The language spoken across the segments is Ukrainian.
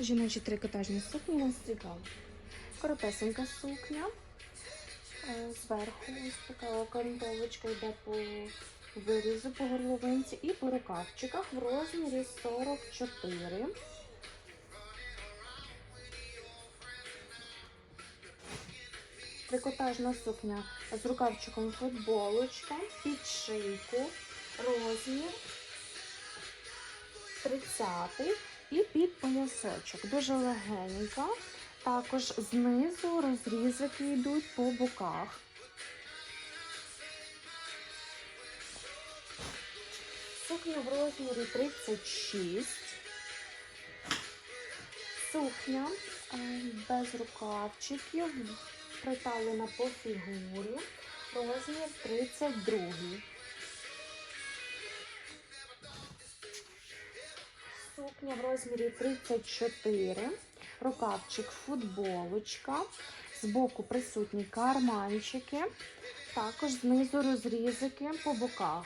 Жіночі трикотажні сукні нас цікаво. Коротесенька сукня. Е, Зверху ось така кантовочка йде по вирізу по горловинці і по рукавчиках в розмірі 44. Трикотажна сукня з рукавчиком футболочка, під шийку, розмір 30 і під поясочок. Дуже легенька. Також знизу розрізики йдуть по боках. Сукня в розмірі 36. Сукня е, без рукавчиків, приталена по фігурі. Розмір 32. Сукня в розмірі 34, рукавчик футболочка, збоку присутні карманчики, також знизу розрізики по боках.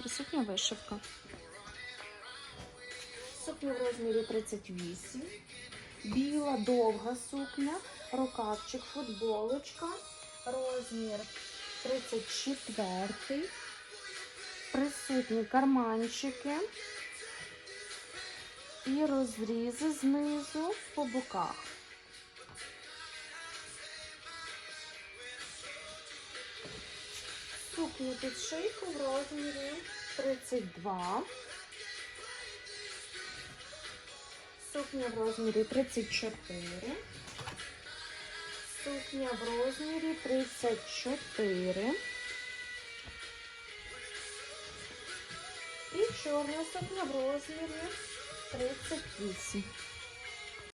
Присутня вишивка. Сукня в розмірі 38, біла довга сукня, рукавчик футболочка, розмір 34 присутні карманчики і розрізи знизу по боках. Сукня під шийку в розмірі 32. Сукня в розмірі 34. Сукня в розмірі 34. Чорна сукня в розмірі 38.